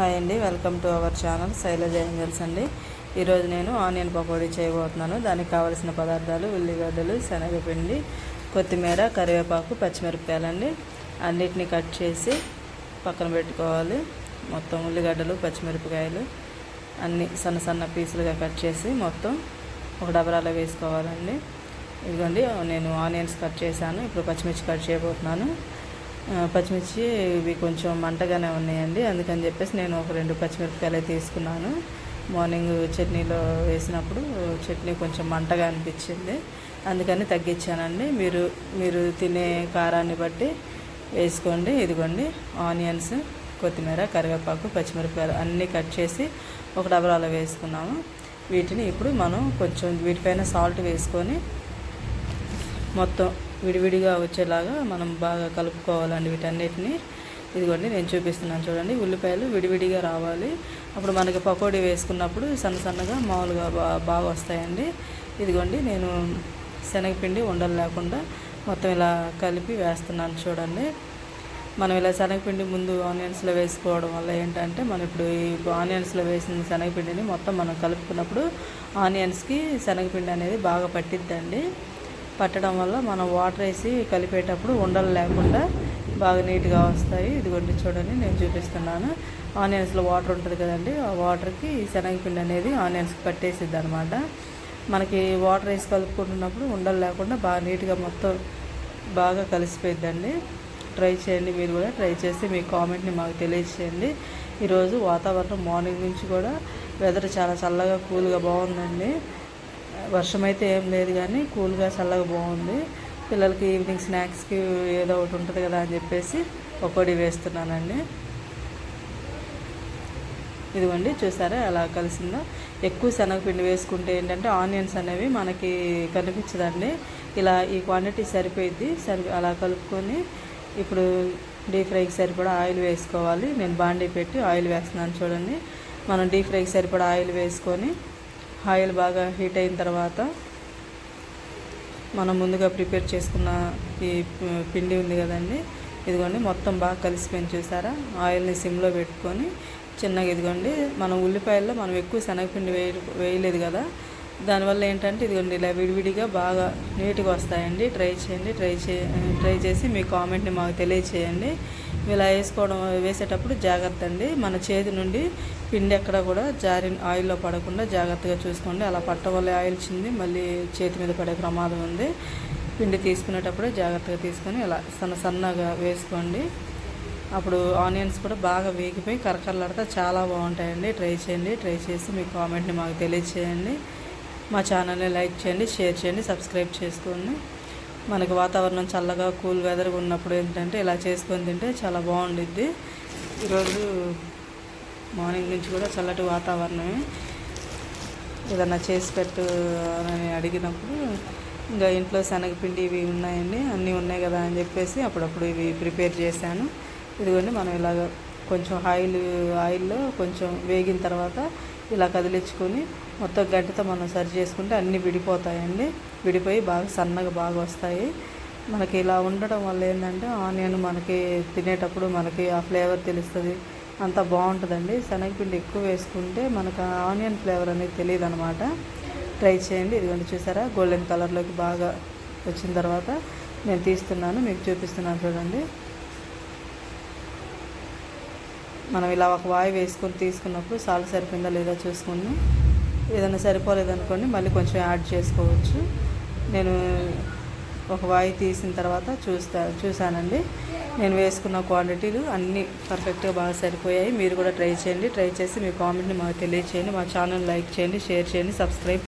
Hi అండి welcome to our channel Shailaja angels అండి. ఈరోజు నేను ఆనియన్ పకోడీ చేయబోతున్నాను. దానికి కావలసిన పదార్థాలు ఉల్లిగడ్డలు శనగపిండి కొత్తిమీర కరివేపాకు పచ్చిమిరపకాయలండి. అన్నిటిని కట్ చేసి పక్కన పెట్టుకోవాలి. మొత్తం ఉల్లిగడ్డలు పచ్చిమిరపకాయలు అన్ని సన్న సన్న పీసులుగా కట్ చేసి మొత్తం ఒక డబరాలో వేసుకోవాలండి. ఇదిగోండి నేను ఆనియన్స్ కట్ చేశాను. ఇప్పుడు పచ్చిమిర్చి కట్ చేయబోతున్నాను. పచ్చిమిర్చి ఇవి కొంచెం మంటగానే ఉన్నాయండి. అందుకని చెప్పేసి నేను ఒక రెండు పచ్చిమిరపకాయలు తీసుకున్నాను. మార్నింగ్ చట్నీలో వేసినప్పుడు చట్నీ కొంచెం మంటగా అనిపించింది. అందుకని తగ్గించానండి. మీరు మీరు తినే కారాన్ని బట్టి వేసుకోండి. ఇదిగోండి ఆనియన్స్ కొత్తిమీర కరివేపాకు పచ్చిమిరపకాయలు అన్నీ కట్ చేసి ఒక డబరాలో వేసుకున్నాము. వీటిని ఇప్పుడు మనం కొంచెం వీటిపైన సాల్ట్ వేసుకొని మొత్తం విడివిడిగా వచ్చేలాగా మనం బాగా కలుపుకోవాలండి వీటన్నిటిని. ఇదిగోండి నేను చూపిస్తున్నాను చూడండి. ఉల్లిపాయలు విడివిడిగా రావాలి. అప్పుడు మనకి పకోడీ వేసుకున్నప్పుడు సన్న సన్నగా మామూలుగా బాగా వస్తాయండి. ఇదిగోండి నేను శనగపిండి ఉండలు లేకుండా మొత్తం ఇలా కలిపి వేస్తున్నాను చూడండి. మనం ఇలా శనగపిండి ముందు ఆనియన్స్లో వేసుకోవడం వల్ల ఏంటంటే మనం ఇప్పుడు ఈ ఆనియన్స్లో వేసిన శనగపిండిని మొత్తం మనం కలుపుకున్నప్పుడు ఆనియన్స్కి శనగపిండి అనేది బాగా పట్టిద్దండి. పట్టడం వల్ల మనం వాటర్ వేసి కలిపేటప్పుడు ఉండలు లేకుండా బాగా నీట్గా వస్తాయి. ఇదిగోండి చూడండి నేను చూపిస్తున్నాను. ఆనియన్స్లో వాటర్ ఉంటుంది కదండి ఆ వాటర్కి శనగపిండి అనేది ఆనియన్స్కి పట్టేసిద్ది అనమాట మనకి వాటర్ వేసి కలుపుకుంటున్నప్పుడు ఉండలు లేకుండా బాగా నీట్గా మొత్తం బాగా కలిసిపోయిద్దండి. ట్రై చేయండి మీరు కూడా ట్రై చేసి మీ కామెంట్ని మాకు తెలియచేయండి. ఈరోజు వాతావరణం మార్నింగ్ నుంచి కూడా వెదర్ చాలా చల్లగా కూల్గా బాగుందండి. వర్షం అయితే ఏం లేదు కానీ కూల్గా చల్లగా బాగుంది పిల్లలకి ఈవినింగ్ స్నాక్స్కి ఏదో ఒకటి ఉంటుంది కదా అని చెప్పేసి పకోడీ వేస్తున్నానండి. ఇదిగోండి చూసారా? ఎలా కలిసిందో? ఎక్కువ శనగపిండి వేసుకుంటే ఏంటంటే ఆనియన్స్ అనేవి మనకి కనిపించదండి. ఇలా ఈ క్వాంటిటీ సరిపోయిద్ది. సరి అలా కలుపుకొని ఇప్పుడు డీప్ ఫ్రైకి సరిపడా ఆయిల్ వేసుకోవాలి. నేను బాండీ పెట్టి ఆయిల్ వేస్తున్నాను చూడండి. మనం డీప్ ఫ్రైకి సరిపడా ఆయిల్ వేసుకొని ఆయిల్ బాగా హీట్ అయిన తర్వాత మనం ముందుగా ప్రిపేర్ చేసుకున్న ఈ పిండి ఉంది కదండి. ఇదిగోండి మొత్తం బాగా కలిసిపోయింది చూసారా? ఆయిల్ని సిమ్లో పెట్టుకొని చిన్నగా ఇదిగోండి మనం ఉల్లిపాయల్లో మనం ఎక్కువ శనగపిండి వేయ వేయలేదు కదా. దానివల్ల ఏంటంటే ఇదిగోండి ఇలా విడివిడిగా బాగా నీట్గా వస్తాయండి. ట్రై చేయండి ట్రై చే ట్రై చేసి మీ కామెంట్ని మాకు తెలియచేయండి. ఇలా వేసుకోవడం వేసేటప్పుడు జాగ్రత్త అండి. మన చేతి నుండి పిండి ఎక్కడ కూడా జారి ఆయిల్లో పడకుండా జాగ్రత్తగా చూసుకోండి. అలా పట్టవల్లే వల్ల ఆయిల్ చింది మళ్ళీ చేతి మీద పడే ప్రమాదం ఉంది. పిండి తీసుకునేటప్పుడే జాగ్రత్తగా తీసుకొని ఇలా సన్న సన్నగా వేసుకోండి. అప్పుడు ఆనియన్స్ కూడా బాగా వేగిపోయి కరకరలాడితే చాలా బాగుంటాయండి. ట్రై చేయండి. ట్రై చేసి మీ కామెంట్ని మాకు తెలియచేయండి. మా ఛానల్ని లైక్ చేయండి షేర్ చేయండి సబ్స్క్రైబ్ చేసుకోండి. మనకి వాతావరణం చల్లగా కూల్ వెదర్గా ఉన్నప్పుడు ఏంటంటే ఇలా చేసుకొని తింటే చాలా బాగుండిద్ది. ఈరోజు మార్నింగ్ నుంచి కూడా చల్లటి వాతావరణమే. ఏదన్నా చేసి పెట్టు అని అడిగినప్పుడు ఇంకా ఇంట్లో శనగపిండి ఇవి ఉన్నాయండి అన్నీ ఉన్నాయి కదా అని చెప్పేసి అప్పుడప్పుడు ఇవి ప్రిపేర్ చేశాను. ఇదిగోండి మనం ఇలాగ కొంచెం ఆయిల్ ఆయిల్లో కొంచెం వేగిన తర్వాత ఇలా కదిలించుకొని మొత్తం గంటతో మనం సరి చేసుకుంటే అన్నీ విడిపోతాయండి. విడిపోయి బాగా సన్నగా బాగా వస్తాయి. మనకి ఇలా ఉండడం వల్ల ఏంటంటే ఆనియన్ మనకి తినేటప్పుడు మనకి ఆ ఫ్లేవర్ తెలుస్తుంది. అంత బాగుంటుందండి. శనగపిండి ఎక్కువ వేసుకుంటే మనకు ఆనియన్ ఫ్లేవర్ అనేది తెలియదు అనమాట ట్రై చేయండి. ఇదిగోండి చూసారా? గోల్డెన్ కలర్లోకి బాగా వచ్చిన తర్వాత నేను తీస్తున్నాను. మీకు చూపిస్తున్నాను చూడండి. మనం ఇలా ఒక వాయి వేసుకొని తీసుకున్నప్పుడు సాల్ట్ సరిపోయిందా లేదా చూసుకుని ఏదైనా సరిపోలేదనుకోండి మళ్ళీ కొంచెం యాడ్ చేసుకోవచ్చు. నేను ఒక వాయి తీసిన తర్వాత చూస్తా చూశానండి. నేను వేసుకున్న క్వాంటిటీలు అన్నీ పర్ఫెక్ట్గా బాగా సరిపోయాయి. మీరు కూడా ట్రై చేయండి. ట్రై చేసి మీ కామెంట్ని మాకు తెలియచేయండి. మా ఛానల్ లైక్ చేయండి షేర్ చేయండి సబ్స్క్రైబ్